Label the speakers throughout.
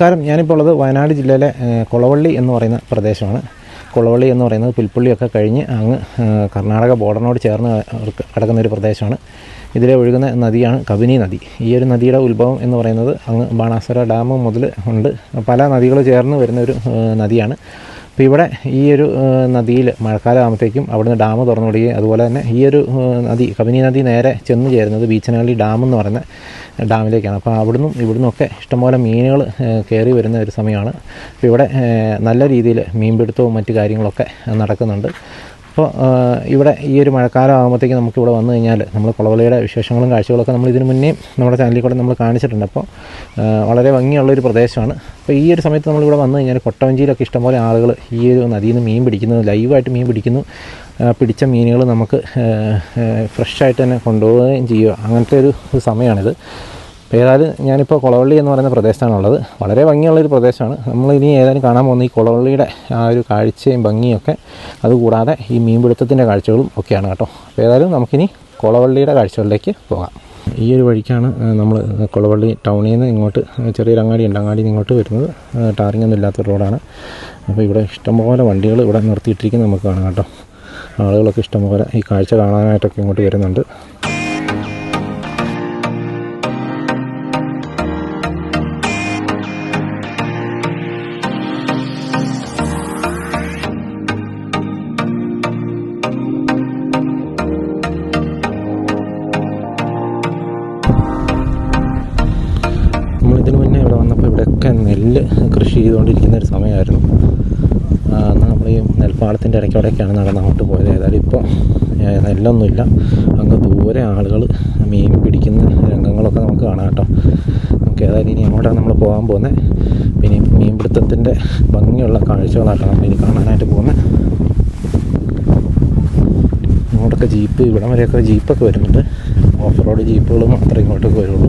Speaker 1: നമസ്കാരം. ഞാനിപ്പോൾ ഉള്ളത് വയനാട് ജില്ലയിലെ കുളവള്ളി എന്ന് പറയുന്ന പ്രദേശമാണ്. കുളവള്ളി എന്ന് പറയുന്നത് പുൽപ്പള്ളിയൊക്കെ കഴിഞ്ഞ് അങ്ങ് കർണാടക ബോർഡറിനോട് ചേർന്ന് കിടക്കുന്ന ഒരു പ്രദേശമാണ്. ഇതിലെ ഒഴുകുന്ന നദിയാണ് കബിനി നദി. ഈ ഒരു നദിയുടെ ഉത്ഭവം എന്ന് പറയുന്നത് അങ്ങ് ബാണാസുര ഡാം മുതൽ ഉണ്ട്. പല നദികൾ ചേർന്ന് വരുന്ന ഒരു നദിയാണ്. അപ്പോൾ ഇവിടെ ഈ ഒരു നദിയിൽ മഴക്കാലം ആകുമ്പോഴത്തേക്കും അവിടുന്ന് ഡാം തുറന്നു വിടുകയും അതുപോലെ തന്നെ ഈ ഒരു നദി കബനി നദി നേരെ ചെന്ന് ചേരുന്നത് ബീച്ചനഹള്ളി ഡാം എന്ന് പറയുന്ന ഡാമിലേക്കാണ്. അപ്പോൾ അവിടുന്നും ഇവിടുന്നൊക്കെ ഇഷ്ടംപോലെ മീനുകൾ കയറി വരുന്ന ഒരു സമയമാണ്. അപ്പോൾ ഇവിടെ നല്ല രീതിയിൽ മീൻപിടുത്തവും മറ്റു കാര്യങ്ങളൊക്കെ നടക്കുന്നുണ്ട്. അപ്പോൾ ഇവിടെ ഈ ഒരു മഴക്കാലം ആകുമ്പോഴത്തേക്ക് നമുക്ക് ഇവിടെ വന്നു കഴിഞ്ഞാൽ നമ്മൾ കുളവളിയുടെ വിശേഷങ്ങളും കാഴ്ചകളൊക്കെ നമ്മൾ ഇതിനു മുന്നേ നമ്മുടെ ചാനലിൽ കൂടെ നമ്മൾ കാണിച്ചിട്ടുണ്ട്. അപ്പോൾ വളരെ വളരെ ഭംഗിയുള്ളൊരു പ്രദേശമാണ്. അപ്പോൾ ഈ ഒരു സമയത്ത് നമ്മളിവിടെ വന്നു കഴിഞ്ഞാൽ കൊട്ടവഞ്ചിയിലൊക്കെ ഇഷ്ടംപോലെ ആളുകൾ ഈ ഒരു നദിയിൽ നിന്ന് മീൻ പിടിക്കുന്നു ലൈവായിട്ട് മീൻ പിടിക്കുന്നു. പിടിച്ച മീനുകൾ നമുക്ക് ഫ്രഷായിട്ട് തന്നെ കൊണ്ടുപോവുകയും ചെയ്യുക. അങ്ങനത്തെ ഒരു സമയമാണിത്. ഏതായാലും ഞാനിപ്പോൾ കുളവള്ളി എന്ന് പറയുന്ന പ്രദേശത്താണുള്ളത്. വളരെ ഭംഗിയുള്ളൊരു പ്രദേശമാണ്. നമ്മൾ ഇനി ഏതായാലും കാണാൻ പോകുന്ന ഈ കുളവള്ളിയുടെ ആ ഒരു കാഴ്ചയും ഭംഗിയൊക്കെ അതുകൂടാതെ ഈ മീൻപിടുത്തത്തിന്റെ കാഴ്ചകളും ഒക്കെയാണ് കേട്ടോ. അപ്പോൾ ഏതായാലും നമുക്കിനി കുളവള്ളിയുടെ കാഴ്ചകളിലേക്ക് പോകാം. ഈ ഒരു വഴിക്കാണ് നമ്മൾ കുളവള്ളി ടൗണിൽ നിന്ന് ഇങ്ങോട്ട് ചെറിയൊരു അങ്ങാടി ഉണ്ട്. അങ്ങാടി ഇങ്ങോട്ട് വരുന്നത് ടാറിംഗ് ഒന്നും ഇല്ലാത്ത റോഡാണ്. അപ്പോൾ ഇവിടെ ഇഷ്ടംപോലെ വണ്ടികൾ ഇവിടെ നിർത്തിയിട്ടിരിക്കുന്നത് നമുക്ക് കാണാം കേട്ടോ. ആളുകളൊക്കെ ഇഷ്ടംപോലെ ഈ കാഴ്ച കാണാനായിട്ടൊക്കെ ഇങ്ങോട്ട് വരുന്നുണ്ട്. ഇവിടെയൊക്കെ നെല്ല് കൃഷി ചെയ്തുകൊണ്ടിരിക്കുന്ന ഒരു സമയമായിരുന്നു. അന്ന് നമ്മൾ ഈ നെൽപ്പാടത്തിന്റെ ഇടയ്ക്കോടെയൊക്കെയാണ് നടന്ന് അങ്ങോട്ട് പോയത്. ഏതായാലും ഇപ്പോൾ നെല്ലൊന്നുമില്ല. അങ്ങ് ദൂരെ ആളുകൾ മീൻ പിടിക്കുന്ന രംഗങ്ങളൊക്കെ നമുക്ക് കാണാം കേട്ടോ. നമുക്ക് ഏതായാലും ഇനി അങ്ങോട്ടാണ് നമ്മൾ പോകാൻ പോകുന്നത്? പിന്നെ മീൻപിടുത്തത്തിന്റെ ഭംഗിയുള്ള കാഴ്ചകളാട്ടോ നമ്മൾ ഇനി കാണാനായിട്ട് പോകുന്നത്. ഇങ്ങോട്ടൊക്കെ ജീപ്പ് ഇവിടം വരെയൊക്കെ ജീപ്പൊക്കെ വരുന്നുണ്ട്. ഓഫ് റോഡ് ജീപ്പുകൾ മാത്രമേ ഇങ്ങോട്ടൊക്കെ വരുള്ളൂ.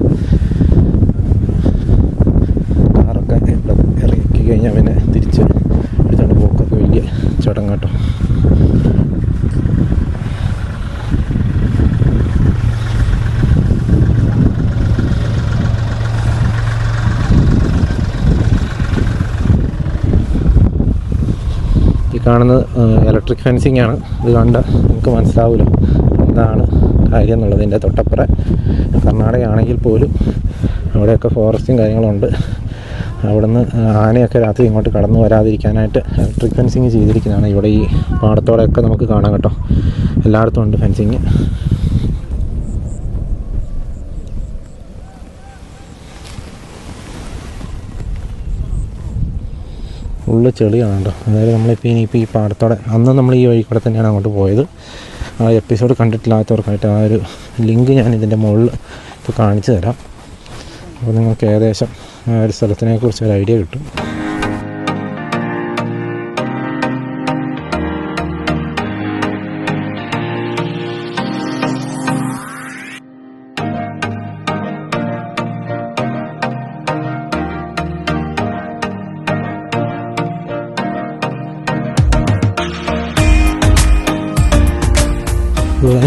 Speaker 1: കഴിഞ്ഞാൽ പിന്നെ തിരിച്ച് എടുത്തോണ്ട് പോക്കൊക്കെ വലിയ ചടങ്ങാട്ടോ ഈ കാണുന്നത് ഇലക്ട്രിക് ഫെൻസിങ് ആണ്. ഇത് കണ്ട നമുക്ക് മനസ്സിലാവില്ല എന്താണ് കാര്യം എന്നുള്ളത് എന്റെ തൊട്ടപ്പുറ കർണാടക ആണെങ്കിൽ പോലും അവിടെയൊക്കെ ഫോറസ്റ്റും കാര്യങ്ങളുണ്ട് അവിടുന്ന് ആനയൊക്കെ രാത്രി ഇങ്ങോട്ട് കടന്നു വരാതിരിക്കാനായിട്ട് ഇലക്ട്രിക് ഫെൻസിങ് ചെയ്തിരിക്കുന്നതാണ് ഇവിടെ ഈ പാടത്തോടെയൊക്കെ നമുക്ക് കാണാം കേട്ടോ. എല്ലായിടത്തും ഉണ്ട് ഫെൻസിങ് ഉള്ള ചെളിയാണ് കേട്ടോ. അതായത് നമ്മളിപ്പോൾ ഇനിയിപ്പോൾ ഈ പാടത്തോടെ അന്ന് നമ്മൾ ഈ വഴി കൂടെ തന്നെയാണ് അങ്ങോട്ട് പോയത്. ആ എപ്പിസോഡ് കണ്ടിട്ടില്ലാത്തവർക്കായിട്ട് ആ ഒരു ലിങ്ക് ഞാൻ ഇതിന്റെ മുകളിൽ ഇപ്പോൾ കാണിച്ചു തരാം. അപ്പോൾ നിങ്ങൾക്ക് ഏകദേശം ഒരു സ്ഥലത്തിനെ കുറിച്ച് ഒരു ഐഡിയ കിട്ടും.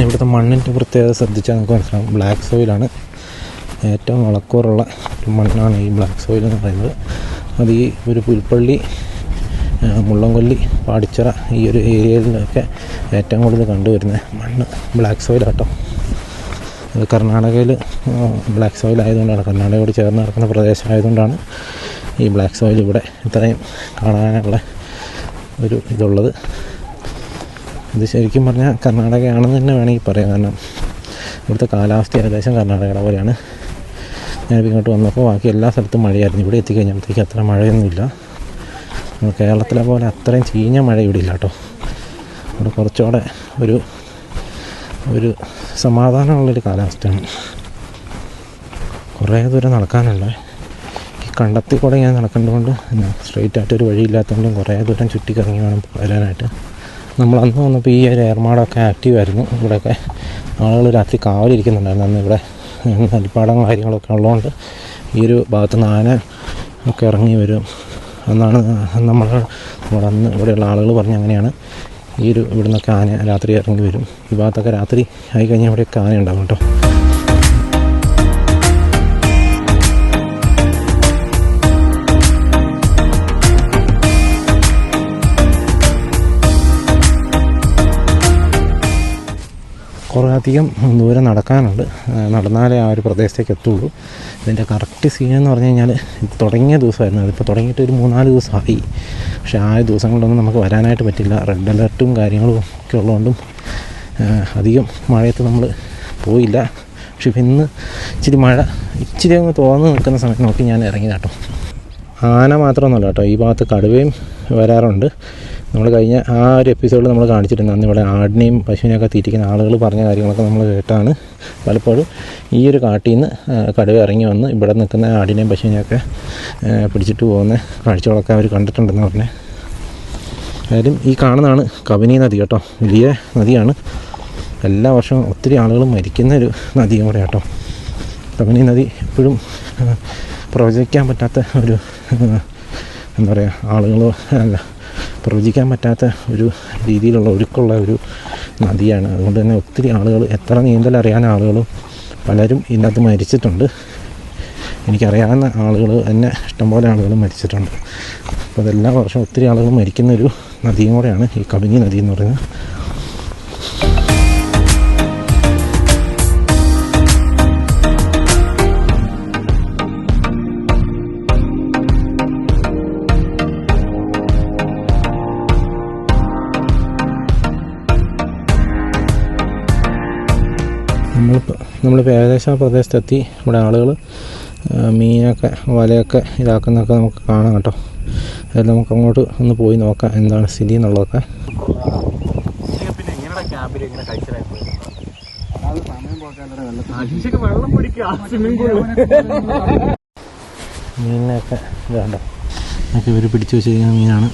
Speaker 1: ഇവിടുത്തെ മണ്ണിന്റെ പ്രത്യേകത ശ്രദ്ധിച്ചാൽ നമുക്ക് മനസ്സിലാവും. ബ്ലാക്ക് സോയിലാണ് ഏറ്റവും വളക്കൂറുള്ള ഒരു മണ്ണാണ് ഈ ബ്ലാക്ക് സോയിൽ എന്ന് പറയുന്നത്. അത് ഈ ഒരു പുൽപ്പള്ളി മുള്ളംകൊല്ലി പാടിച്ചിറ ഈ ഒരു ഏരിയയിലൊക്കെ ഏറ്റവും കൂടുതൽ കണ്ടുവരുന്ന മണ്ണ് ബ്ലാക്ക് സോയിൽ സോയിലാട്ടോ അത് കർണാടകയിൽ ബ്ലാക്ക് സോയിൽ ആയതുകൊണ്ടാണ് കർണാടകയോട് ചേർന്ന് കിടക്കുന്ന പ്രദേശമായതുകൊണ്ടാണ് ഈ ബ്ലാക്ക് സോയിൽ ഇവിടെ ഇത്രയും കാണാനുള്ള ഒരു ഇതുള്ളത്. ഇത് ശരിക്കും പറഞ്ഞാൽ കർണാടകയാണെന്ന് തന്നെ വേണമെങ്കിൽ പറയാം. കാരണം ഇവിടുത്തെ കാലാവസ്ഥ ഏകദേശം കർണാടകയുടെ പോലെയാണ്. ഞാനിപ്പോൾ ഇങ്ങോട്ട് വന്നപ്പോൾ ബാക്കി എല്ലാ സ്ഥലത്തും മഴയായിരുന്നു. ഇവിടെ എത്തിക്കഴിഞ്ഞപ്പോഴത്തേക്ക് അത്ര മഴയൊന്നുമില്ല. നമ്മൾ കേരളത്തിലെ പോലെ അത്രയും ചീഞ്ഞ മഴ ഇവിടെ ഇല്ല കേട്ടോ. ഇവിടെ കുറച്ചുകൂടെ ഒരു ഒരു സമാധാനമുള്ളൊരു കാലാവസ്ഥയാണ്. കുറേ ദൂരം നടക്കാനുള്ള ഈ കണ്ടത്തിൽ കൂടെ ഞാൻ നടക്കേണ്ടതുകൊണ്ട് സ്ട്രെയിറ്റ് ആയിട്ട് ഒരു വഴിയില്ലാത്തതുകൊണ്ടും കുറേ ദൂരം ചുറ്റിക്കറങ്ങി വേണം വരാനായിട്ട് നമ്മൾ അന്ന് വന്നപ്പോൾ ഈ ഒരു ഏർമാടൊക്കെ ആക്റ്റീവ് ആയിരുന്നു. ഇവിടെയൊക്കെ ആളുകൾ രാത്രി കാവലിരിക്കുന്നുണ്ടായിരുന്നു. അന്ന് ഇവിടെ നെൽപ്പാടം കാര്യങ്ങളൊക്കെ ഉള്ളതുകൊണ്ട് ഈ ഒരു ഭാഗത്ത് നിന്ന് ആന ഒക്കെ ഇറങ്ങി വരും എന്നാണ് നമ്മൾ നമ്മുടെ അന്ന് ഇവിടെയുള്ള ആളുകൾ പറഞ്ഞ അങ്ങനെയാണ് ഈ ഒരു ഇവിടുന്നൊക്കെ ആന രാത്രി ഇറങ്ങി വരും. ഈ ഭാഗത്തൊക്കെ രാത്രി ആയി കഴിഞ്ഞാൽ ഇവിടെയൊക്കെ ആന ഉണ്ടാകും കേട്ടോ. കുറേയധികം ദൂരം നടക്കാനുണ്ട്. നടന്നാലേ ആ ഒരു പ്രദേശത്തേക്ക് എത്തുള്ളൂ. ഇതിന്റെ കറക്റ്റ് സീൻ എന്ന് പറഞ്ഞു കഴിഞ്ഞാൽ തുടങ്ങിയ ദിവസമായിരുന്നു. അതിപ്പോൾ തുടങ്ങിയിട്ട് ഒരു മൂന്നാൽ ദിവസമായി. പക്ഷേ ആ ദിവസങ്ങളിലൊന്നും നമുക്ക് വരാനായിട്ട് പറ്റില്ല. റെഡ് അലർട്ടും കാര്യങ്ങളും ഒക്കെ ഉള്ളതുകൊണ്ടും അധികം മഴയത്ത് നമ്മൾ പോയില്ല. പക്ഷെ ഇന്ന് ഇച്ചിരി മഴ ഇച്ചിരി അങ്ങ് തോന്നു നിൽക്കുന്ന സമയത്ത് നോക്കി ഞാൻ ഇറങ്ങി കേട്ടോ ആന മാത്രമൊന്നുമല്ല കേട്ടോ. ഈ ഭാഗത്ത് കടുവയും വരാറുണ്ട്. നമ്മൾ കഴിഞ്ഞ ആ ഒരു എപ്പിസോഡിൽ നമ്മൾ കാണിച്ചിട്ടുണ്ട്. അന്ന് ഇവിടെ ആടിനെയും പശുവിനെയൊക്കെ തീറ്റിക്കുന്ന ആളുകൾ പറഞ്ഞ കാര്യങ്ങളൊക്കെ നമ്മൾ കേട്ടാണ്. പലപ്പോഴും ഈ ഒരു കാട്ടിൽ നിന്ന് കടുവ ഇറങ്ങി വന്ന് ഇവിടെ നിൽക്കുന്ന ആടിനെയും പശുവിനെയൊക്കെ പിടിച്ചിട്ട് പോകുന്ന കാഴ്ചകളൊക്കെ അവർ കണ്ടിട്ടുണ്ടെന്ന് പറഞ്ഞേ. ഏതായാലും ഈ കാണുന്നതാണ് കബനി നദി കേട്ടോ. വലിയ നദിയാണ്. എല്ലാ വർഷവും ഒത്തിരി ആളുകൾ മരിക്കുന്ന ഒരു നദിയും കൂടെ കേട്ടോ കബനി നദി എപ്പോഴും പ്രവചിക്കാൻ പറ്റാത്ത ഒരു എന്താ പറയുക ആളുകളോ അല്ല പ്രവചിക്കാൻ പറ്റാത്ത ഒരു രീതിയിലുള്ള ഒഴുക്കുള്ള ഒരു നദിയാണ്. അതുകൊണ്ട് തന്നെ ഒത്തിരി ആളുകൾ എത്ര നീന്തൽ അറിയാൻ ആളുകളും പലരും ഇതിനകത്ത് മരിച്ചിട്ടുണ്ട്. എനിക്കറിയാവുന്ന ആളുകൾ തന്നെ ഇഷ്ടംപോലെ ആളുകൾ മരിച്ചിട്ടുണ്ട്. അപ്പോൾ അതെല്ലാ വർഷവും ഒത്തിരി ആളുകൾ മരിക്കുന്ന ഒരു നദിയും കൂടെയാണ് ഈ കബിനി നദി എന്ന് പറയുന്നത്. നമ്മളിപ്പോൾ ഏകദേശം ആ പ്രദേശത്തെത്തി. ഇവിടെ ആളുകൾ മീനൊക്കെ വലയൊക്കെ ഇതാക്കുന്നതൊക്കെ നമുക്ക് കാണാം കേട്ടോ. അതിൽ നമുക്ക് അങ്ങോട്ട് ഒന്ന് പോയി നോക്കാം എന്താണ് സ്ഥിതി എന്നുള്ളതൊക്കെ. മീനിനെയൊക്കെ ഇതാണ്ടോ ഇവർ പിടിച്ചു വെച്ചിരിക്കുന്ന മീനാണ്.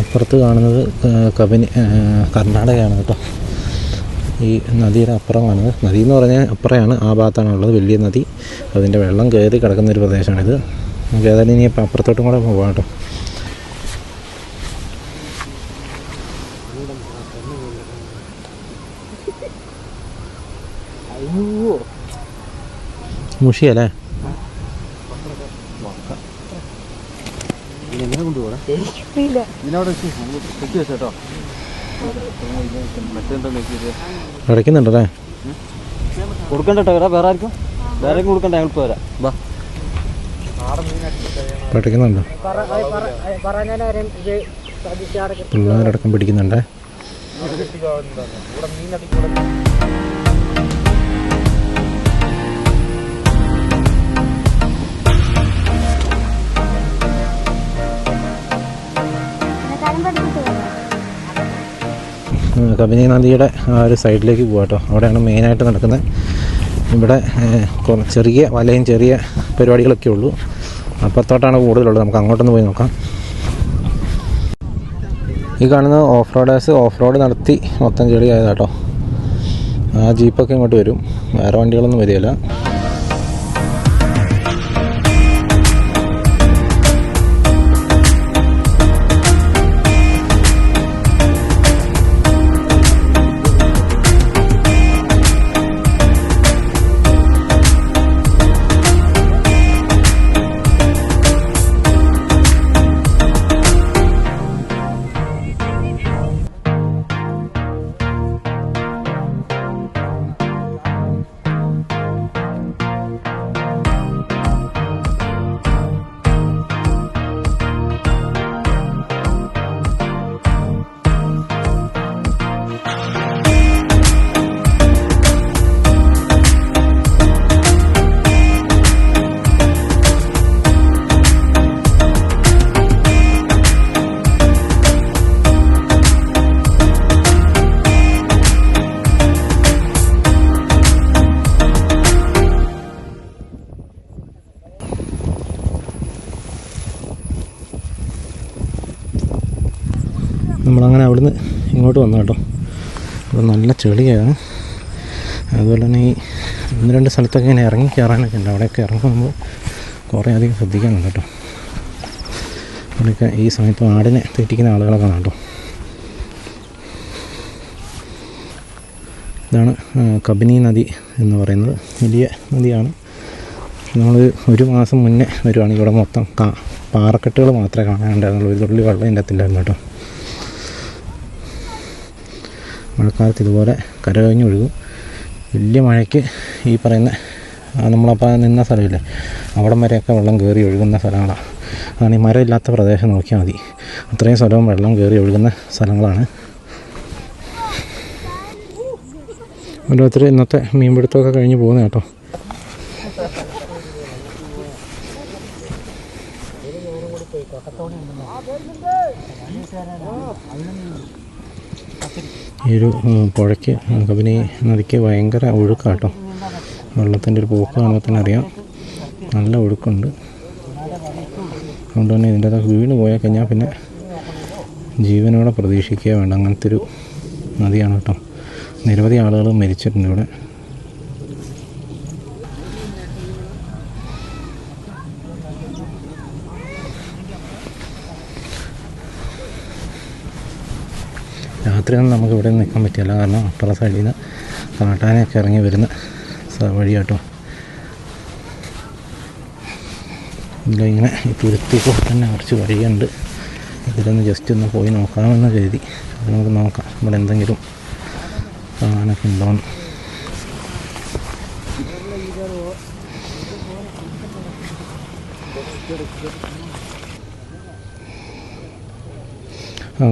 Speaker 1: അപ്പുറത്ത് കാണുന്നത് കബനി കർണാടകയാണ് കേട്ടോ. ഈ നദിയുടെ അപ്പുറമാണ്. നദി എന്ന് പറഞ്ഞാൽ അപ്പുറമാണ് ആ ഭാഗത്താണ് ഉള്ളത് വലിയ നദി. അതിന്റെ വെള്ളം കയറി കിടക്കുന്ന ഒരു പ്രദേശമാണിത് നമുക്ക് ഏതായാലും ഇനി അപ്പുറത്തോട്ടും കൂടെ പോകാം കേട്ടോ. മുഷിയല്ലേ?
Speaker 2: കൊണ്ടുപോകണം. വെച്ചോ
Speaker 1: അടയ്ക്കുന്നുണ്ടല്ലേ?
Speaker 2: കൊടുക്കണ്ട കേട്ടോ വേറെ ആർക്കും? വേറെ ആർക്കും കൊടുക്കണ്ട ഞങ്ങൾ പോരാ. ബാ
Speaker 1: പഠിക്കുന്നുണ്ടോ പിള്ളേരടക്കം പിടിക്കുന്നുണ്ടേ? കബനി നദിയുടെ ആ ഒരു സൈഡിലേക്ക് പോകാം കേട്ടോ അവിടെയാണ് മെയിനായിട്ട് നടക്കുന്നത്. ഇവിടെ ചെറിയ വലയും ചെറിയ പരിപാടികളൊക്കെ ഉള്ളൂ. അപ്പുറത്തോട്ടാണ് കൂടുതലുള്ളത്. നമുക്ക് അങ്ങോട്ടൊന്ന് പോയി നോക്കാം. ഈ കാണുന്ന ഓഫ് റോഡേഴ്സ് ഓഫ് റോഡ് നടത്തി മൊത്തം ചെളിയായതാട്ടോ ആ ജീപ്പൊക്കെ ഇങ്ങോട്ട് വരും. വേറെ വണ്ടികളൊന്നും വരികയില്ല. വന്നു കേട്ടോ. അപ്പോൾ നല്ല ചെളിയാണ്. അതുപോലെ തന്നെ ഈ ഒന്ന് രണ്ട് സ്ഥലത്തൊക്കെ ഇങ്ങനെ ഇറങ്ങി കയറാനൊക്കെ ഉണ്ട്. അവിടെയൊക്കെ ഇറങ്ങുമ്പോൾ കുറേ അധികം ശ്രദ്ധിക്കാനുണ്ട് കേട്ടോ. അവിടെയൊക്കെ ഈ സമയത്ത് ആടിനെ തെറ്റിക്കുന്ന ആളുകളൊക്കെ കാണാം കേട്ടോ. ഇതാണ് കബിനി നദി എന്ന് പറയുന്നത്. വലിയ നദിയാണ്. നമ്മൾ ഒരു മാസം മുന്നേ വരുവാണെങ്കിൽ ഇവിടെ മൊത്തം പാറക്കെട്ടുകൾ മാത്രമേ കാണാനുണ്ടായിരുന്നുള്ളൂ. ഒരു തുള്ളി വെള്ളം ഇതിന്റെ അകത്തില്ലായിരുന്നു കേട്ടോ. മഴക്കാലത്ത് ഇതുപോലെ കരകഴിഞ്ഞ് ഒഴുകും വലിയ മഴയ്ക്ക് ഈ പറയുന്ന നമ്മളപ്പോൾ നിന്ന സ്ഥലമില്ലേ അവിടം വരെയൊക്കെ വെള്ളം കയറി ഒഴുകുന്ന സ്ഥലങ്ങളാണ് അതാണ് ഈ മരമില്ലാത്ത പ്രദേശം നോക്കിയാൽ മതി. അത്രയും സ്ഥലവും വെള്ളം കയറി ഒഴുകുന്ന സ്ഥലങ്ങളാണ്. ഓരോരുത്തർ ഇന്നത്തെ മീൻപിടുത്തമൊക്കെ കഴിഞ്ഞ് പോകുന്നത് കേട്ടോ. ഈ ഒരു പുഴയ്ക്ക് കബനി നദിക്ക് ഭയങ്കര ഒഴുക്കാട്ടോ. വെള്ളത്തിന്റെ ഒരു പോക്ക് കാണുമ്പോൾ തന്നെ അറിയാം. നല്ല ഒഴുക്കുണ്ട്. അതുകൊണ്ട് തന്നെ ഇതിന്റെ അകത്ത് വീണ് പോയാൽ കഴിഞ്ഞാൽ പിന്നെ ജീവനോടെ പ്രതീക്ഷിക്കുക വേണ്ട. അങ്ങനത്തെ ഒരു നദിയാണ് കേട്ടോ. നിരവധി ആളുകൾ മരിച്ചിട്ടുണ്ട് ഇവിടെ. രാത്രിയൊന്നും നമുക്ക് ഇവിടെ നിൽക്കാൻ പറ്റില്ല. കാരണം അപ്പുറ സൈഡിൽ നിന്ന് കാട്ടാനയൊക്കെ ഇറങ്ങി വരുന്ന വഴിയാട്ടോ. ഇതിലിങ്ങനെ ഈ തുരുത്തി കൂടെ തന്നെ കുറച്ച് വഴിയുണ്ട്. ഇതിലൊന്ന് ജസ്റ്റ് ഒന്ന് പോയി നോക്കാമെന്ന് കരുതി. നമുക്ക് നോക്കാം. ഇവിടെ എന്തെങ്കിലും കാണാനൊക്കെ ഉണ്ടോന്ന്.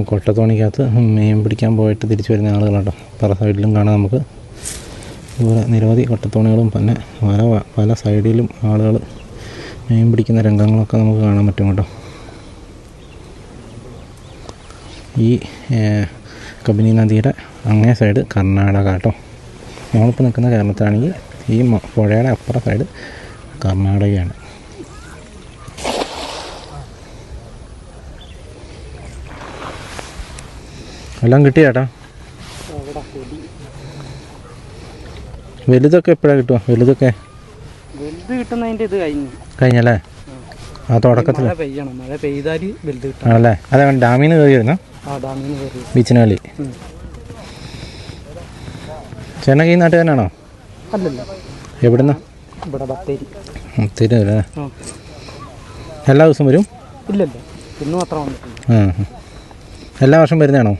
Speaker 1: കൊട്ടത്തോണിക്കകത്ത് മീൻ പിടിക്കാൻ പോയിട്ട് തിരിച്ചു വരുന്ന ആളുകളുണ്ടോ പല സൈഡിലും കാണാം നമുക്ക്. ഇതുപോലെ നിരവധി കൊട്ടത്തോണികളും പിന്നെ പല പല സൈഡിലും ആളുകൾ മീൻ പിടിക്കുന്ന രംഗങ്ങളൊക്കെ നമുക്ക് കാണാൻ പറ്റും കേട്ടോ. ഈ കബിനി നദിയുടെ അങ്ങേ സൈഡ് കർണാടക കേട്ടോ. നമ്മളിപ്പോൾ നിൽക്കുന്ന കേരളത്തിലാണെങ്കിൽ ഈ പുഴയുടെ അപ്പുറ സൈഡ് കർണാടകയാണ്. എല്ലാം കിട്ടി ചേട്ടാ വലുതൊക്കെ എപ്പോഴാ കിട്ടുക? വലുതൊക്കെ
Speaker 3: വലുത് ഇത് കഴിഞ്ഞു.
Speaker 1: കഴിഞ്ഞല്ലേ? ആ തുടക്കത്തിൽ
Speaker 3: മഴ പെയ്യണം. മഴ വലുത് കിട്ടണം
Speaker 1: ആണല്ലേ? അതെ ഡാമിൽ നിന്ന് ബീച്ചിന് കളി
Speaker 3: ആ കയറി. ഉം.
Speaker 1: ചേട്ടനൊക്കെ ഈ നാട്ടുകാരനാണോ?
Speaker 3: അല്ലല്ല.
Speaker 1: എവിടുന്ന?
Speaker 3: ഇവിടെ ബത്തേരി.
Speaker 1: എല്ലാ ദിവസവും വരും?
Speaker 3: ഇല്ലല്ലോ. ഇന്ന് മാത്രം.
Speaker 1: എല്ലാ വർഷം വരുന്നതാണോ?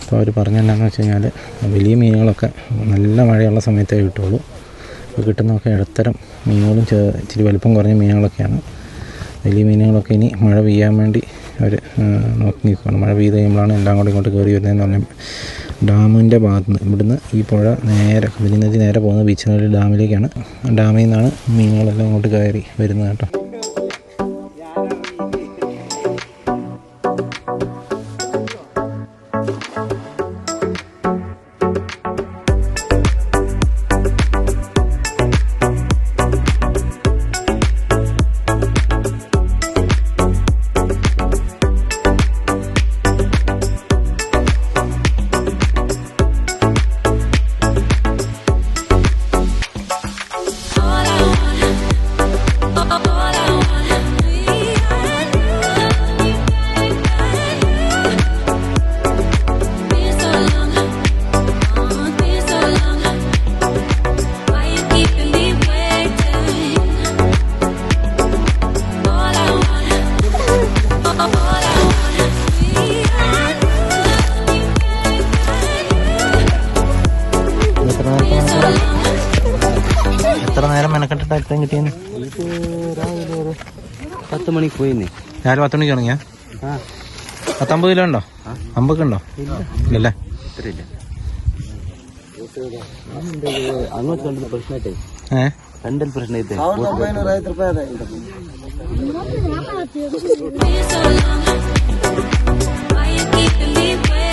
Speaker 1: അപ്പോൾ അവർ പറഞ്ഞെന്നാന്ന് വെച്ച് കഴിഞ്ഞാൽ വലിയ മീനുകളൊക്കെ നല്ല മഴയുള്ള സമയത്തേ കിട്ടുള്ളൂ. അപ്പോൾ കിട്ടുന്നതൊക്കെ ഇടത്തരം മീനുകളും ഇച്ചിരി വലിപ്പം കുറഞ്ഞ മീനുകളൊക്കെയാണ്. വലിയ മീനുകളൊക്കെ ഇനി മഴ പെയ്യാൻ വേണ്ടി അവർ നോക്കി നിൽക്കുകയാണ് മഴ പെയ്ത് കഴിയുമ്പോഴാണ് എല്ലാം കൂടെ ഇങ്ങോട്ട് കയറി വരുന്നതെന്ന് പറഞ്ഞാൽ ഡാമിന്റെ ഭാഗത്ത് നിന്ന് ഇവിടുന്ന് ഈ പുഴ നേരെ കബനി നദി നേരെ പോകുന്നത് ബീച്ചിനൊരു ഡാമിലേക്കാണ് ഡാമിൽ നിന്നാണ് മീനുകളെല്ലാം ഇങ്ങോട്ട് കയറി വരുന്നത് കേട്ടോ. മെനക്കെട്ടിട്ട് ഇത്രയും കിട്ടിയെന്ന്.
Speaker 2: ഇത് രാവിലെ ഒരു പത്ത് മണിക്ക് പോയിന്നേ.
Speaker 1: രാവിലെ പത്ത് മണിക്ക് ഇറങ്ങിയാ പത്തമ്പത് കിലോ ഉണ്ടോ? അമ്പൊക്കെ ഉണ്ടോ? ഇല്ലല്ലേ?
Speaker 2: അങ്ങോട്ട് കണ്ടത് പ്രശ്നമായിട്ടേ
Speaker 1: ഏ?
Speaker 2: കണ്ടൽ പ്രശ്നമായിട്ടേ.
Speaker 4: Why you keeping me waiting?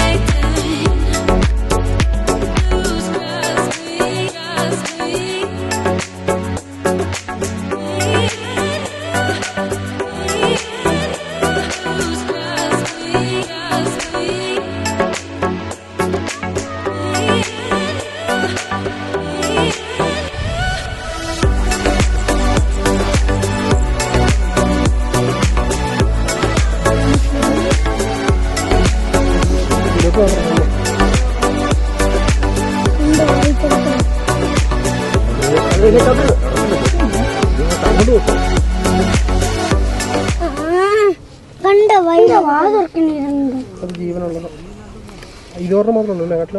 Speaker 3: മാത്രമേ ഉള്ളൂ കാട്ടിൽ?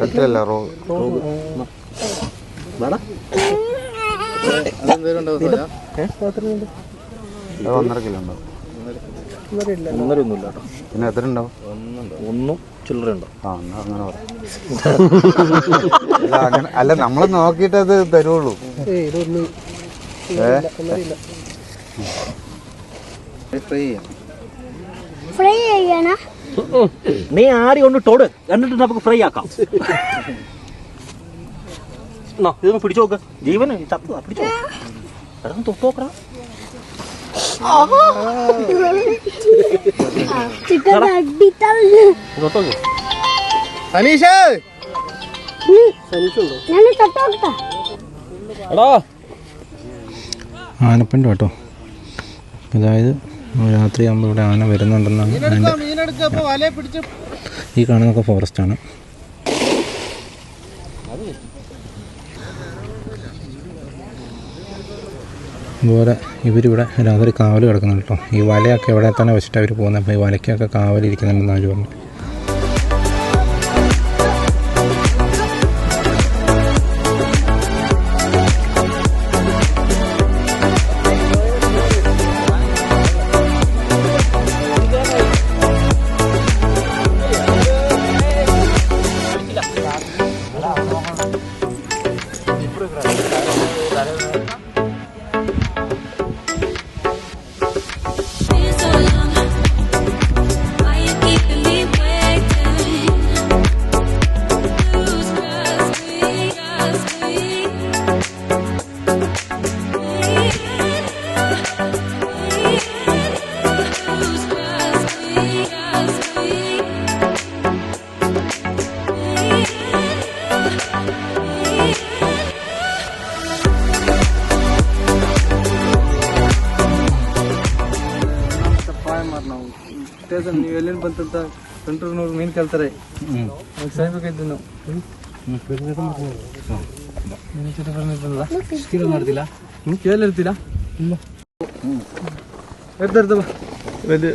Speaker 5: കട്ടിലല്ല റോ അത് ഒന്നര കിലോ ഉണ്ടാവും.
Speaker 2: ഒന്നര ഒന്നുമില്ല കേട്ടോ
Speaker 5: പിന്നെ എത്ര ഉണ്ടാവും?
Speaker 2: ഒന്നും ചില്ലറ ഉണ്ടോ.
Speaker 5: ആ എന്നാ അങ്ങനെ പറയാം അല്ല അങ്ങനെ അല്ല നമ്മൾ നോക്കിയിട്ട് അത് തരുള്ളൂ.
Speaker 6: ഫ്രൈ ചെയ്യണ.
Speaker 2: നീ ആടി ഒന്ന് തൊട്. എന്നിട്ട് നമുക്ക് ഫ്രൈ ആക്കാം. എന്നാ, ഇതൊന്ന് പിടിച്ചു നോക്ക്. ജീവന് ചത്തതാ പിടിച്ചു എടാ തൊട്ട് നോക്കടാ.
Speaker 3: സനീഷ്.
Speaker 2: എടാ.
Speaker 1: കേട്ടോ. അതായത് രാത്രി ആകുമ്പോൾ ഇവിടെ ആന വരുന്നുണ്ടെന്നാണ് അതിന്റെ ഈ കാണുന്നൊക്കെ ഫോറസ്റ്റ് ആണ്. അതുപോലെ ഇവരിവിടെ രാത്രി കാവൽ കിടക്കുന്നുണ്ട് കേട്ടോ. ഈ വലയൊക്കെ ഇവിടെ തന്നെ വെച്ചിട്ട് അവർ പോകുന്നത് അപ്പോൾ ഈ വലയ്ക്കൊക്കെ കാവലിരിക്കുന്നുണ്ടെന്നാണ് അവർ പറഞ്ഞു
Speaker 3: ಅಂತಂತ ಕಂಟ್ರೂರ್ನವ್ರು ಮೀನು ಕಲ್ತಾರೆ ಸಾಯ್ಬೇಕಾಯ್ತು ನಾವು ಮಾಡ್ತಿಲ್ಲ ನೀವು ಕೇಳಿರ್ತೀರಾ ಇಲ್ಲ ಎದ್ದಾರ್ದವ ಇದು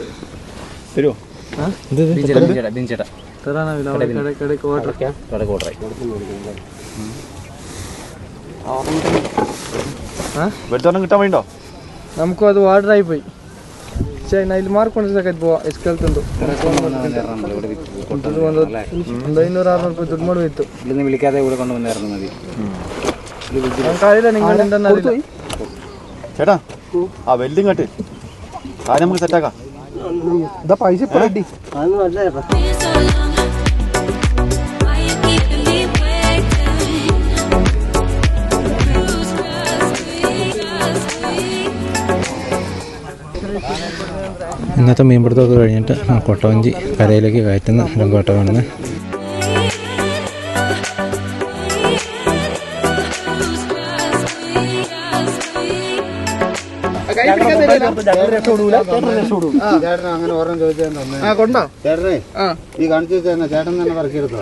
Speaker 2: ಸರಿಯೋ
Speaker 3: ಹಾಂ ಬಿಂಚಟ ಬಿಂಚಟ ಥರ ನಾವಿಲ್ಲ ಕಡೆ ಕಡೆ ಕೋಟ್ರ
Speaker 2: ಕಡೆ ಕೋಟ್ರ വെട്ടണം കിട്ടാൻ വേണ്ടോ
Speaker 3: നമുക്ക് അത് വാട്ടറായി പോയി
Speaker 2: ചേട്ടാ ആ സെറ്റാക്കാം
Speaker 4: ഇതാ പൈസ ഇപ്പൊ ചേട്ടാ.
Speaker 1: ഇന്നത്തെ മീൻപിടുത്തമൊക്കെ കഴിഞ്ഞിട്ട് കൊട്ടവഞ്ചി കരയിലേക്ക് കയറ്റുന്ന രംഗോട്ടമാണെന്ന്
Speaker 5: അങ്ങനെ ഓർമ്മ ചോദിച്ചാൽ തന്നെ
Speaker 3: കൊണ്ടോ?
Speaker 5: ചേട്ടനെ ഈ കാണിച്ചു ചേട്ടൻ തന്നെ പറക്കിയെടുത്തോ?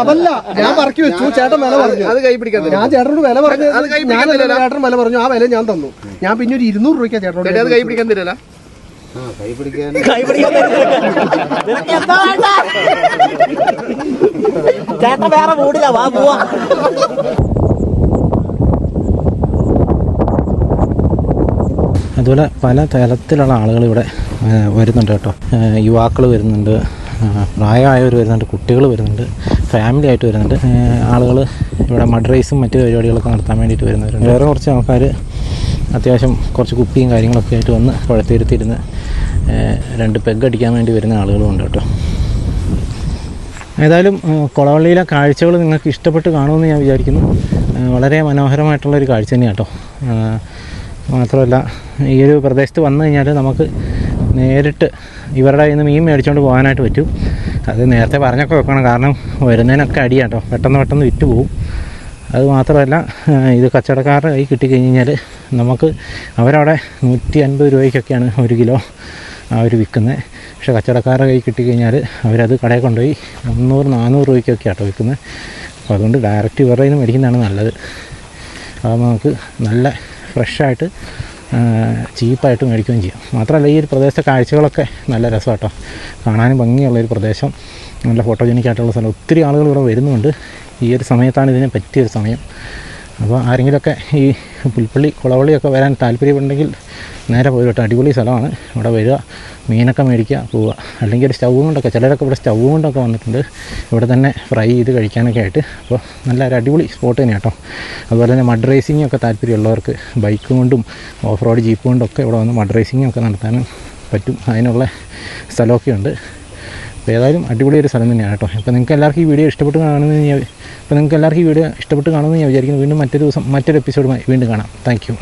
Speaker 3: അതല്ല. ഞാൻ പറക്കി വെച്ചു. ചേട്ടൻ വില പറഞ്ഞു. അത് കൈ പിടിക്കാൻ ഞാൻ ചേട്ടനോട് വില പറഞ്ഞു. ഞാൻ ചേട്ടൻ വില പറഞ്ഞു. ആ വില ഞാൻ തന്നു. ഞാൻ പിന്നെ ഒരു ഇരുന്നൂറ് രൂപയ്ക്ക് ചേട്ടനോട് അത് കൈ പിടിക്കാൻ തരില്ല.
Speaker 5: ആ കൈ പിടിക്കാൻ.
Speaker 2: ചേട്ടൻ വേറെ മൂടില്ല വാ പോവാ.
Speaker 1: അതുപോലെ പല തരത്തിലുള്ള ആളുകൾ ഇവിടെ വരുന്നുണ്ട് കേട്ടോ. യുവാക്കൾ വരുന്നുണ്ട് പ്രായമായവർ വരുന്നുണ്ട് കുട്ടികൾ വരുന്നുണ്ട് ഫാമിലി ആയിട്ട് വരുന്നുണ്ട്. ആളുകൾ ഇവിടെ മഡ് മറ്റു പരിപാടികളൊക്കെ നടത്താൻ വേണ്ടിയിട്ട് വരുന്നവരുണ്ട്. വേറെ കുറച്ച് ആൾക്കാർ അത്യാവശ്യം കുറച്ച് കുപ്പിയും കാര്യങ്ങളൊക്കെ ആയിട്ട് വന്ന് കുഴത്തിരുത്തിരുന്ന് രണ്ട് പെഗ് അടിക്കാൻ വേണ്ടി വരുന്ന ആളുകളും ഉണ്ട് കേട്ടോ. ഏതായാലും കൊളവള്ളിയിലെ കാഴ്ചകൾ നിങ്ങൾക്ക് ഇഷ്ടപ്പെട്ട് കാണുമെന്ന് ഞാൻ വിചാരിക്കുന്നു. വളരെ മനോഹരമായിട്ടുള്ളൊരു കാഴ്ച തന്നെയാണ് കേട്ടോ. മാത്രമല്ല ഈ ഒരു പ്രദേശത്ത് വന്നു കഴിഞ്ഞാൽ നമുക്ക് നേരിട്ട് ഇവരുടെ കയ്യിൽ നിന്ന് മീൻ മേടിച്ചുകൊണ്ട് പോകാനായിട്ട് പറ്റും. അത് നേരത്തെ പറഞ്ഞൊക്കെ വെക്കണം. കാരണം വരുന്നതിനൊക്കെ അടിയാട്ടോ. പെട്ടെന്ന് പെട്ടെന്ന് വിറ്റ് അത് മാത്രമല്ല ഇത് കച്ചവടക്കാരുടെ കൈ കിട്ടിക്കഴിഞ്ഞാൽ കഴിഞ്ഞാൽ നമുക്ക് അവരവിടെ നൂറ്റി അൻപത് രൂപയ്ക്കൊക്കെയാണ് ഒരു കിലോ അവർ വിൽക്കുന്നത് പക്ഷേ കച്ചവടക്കാരുടെ കൈ കിട്ടിക്കഴിഞ്ഞാൽ അവരത് കടയിൽ കൊണ്ടുപോയി മുന്നൂറ് നാനൂറ് രൂപയ്ക്കൊക്കെ ആട്ടോ വിൽക്കുന്നത് അപ്പോൾ അതുകൊണ്ട് ഡയറക്റ്റ് ഇവരുടെ നിന്ന് മേടിക്കുന്നതാണ് നല്ലത്. അപ്പോൾ നമുക്ക് നല്ല ഫ്രഷായിട്ട് ചീപ്പായിട്ട് മേടിക്കുകയും ചെയ്യാം. മാത്രമല്ല ഈ ഒരു പ്രദേശത്തെ കാഴ്ചകളൊക്കെ നല്ല രസമാണ് കേട്ടോ കാണാനും ഭംഗിയുള്ളൊരു പ്രദേശം. നല്ല ഫോട്ടോജനിക് ആയിട്ടുള്ള സ്ഥലം. ഒത്തിരി ആളുകൾ ഇവിടെ വരുന്നുണ്ട്. ഈ ഒരു സമയത്താണ് ഇതിന് പറ്റിയൊരു സമയം. അപ്പോൾ ആരെങ്കിലുമൊക്കെ ഈ പുൽപ്പള്ളി കുളവള്ളിയൊക്കെ വരാൻ താല്പര്യമുണ്ടെങ്കിൽ നേരെ പോയി കേട്ടോ. അടിപൊളി സ്ഥലമാണ്. ഇവിടെ വരിക മീനൊക്കെ മേടിക്കുക പോവുക. അല്ലെങ്കിൽ ഒരു സ്റ്റൗവും കൊണ്ടൊക്കെ ചിലരൊക്കെ ഇവിടെ സ്റ്റൗവും കൊണ്ടൊക്കെ വന്നിട്ടുണ്ട്. ഇവിടെ തന്നെ ഫ്രൈ ചെയ്ത് കഴിക്കാനൊക്കെ ആയിട്ട്. അപ്പോൾ നല്ല ഒരു അടിപൊളി സ്പോട്ട് തന്നെ കേട്ടോ. അതുപോലെ തന്നെ മഡ് റേസിംഗ് ഒക്കെ താല്പര്യമുള്ളവർക്ക് ബൈക്ക് കൊണ്ടും ഓഫ് റോഡ് ജീപ്പ് കൊണ്ടൊക്കെ ഇവിടെ വന്ന് മഡ് റേസിംഗ് ഒക്കെ നടത്താനും പറ്റും. അതിനുള്ള സ്ഥലമൊക്കെ ഉണ്ട്. അപ്പോൾ ഏതായാലും അടിപൊളി ഒരു സ്ഥലം തന്നെയാണ് കേട്ടോ. ഇപ്പോൾ നിങ്ങൾക്ക് എല്ലാവർക്കും ഈ വീഡിയോ ഇഷ്ടപ്പെട്ട് കാണുമെന്ന് ഞാൻ ഇപ്പോൾ നിങ്ങൾക്ക് എല്ലാവർക്കും ഈ വീഡിയോ ഇഷ്ടപ്പെട്ട് കാണുമെന്ന് ഞാൻ വിചാരിക്കുന്നു. വീണ്ടും മറ്റൊരു ദിവസം മറ്റൊരു എപ്പിസോഡുമായി വീണ്ടും കാണാം. താങ്ക്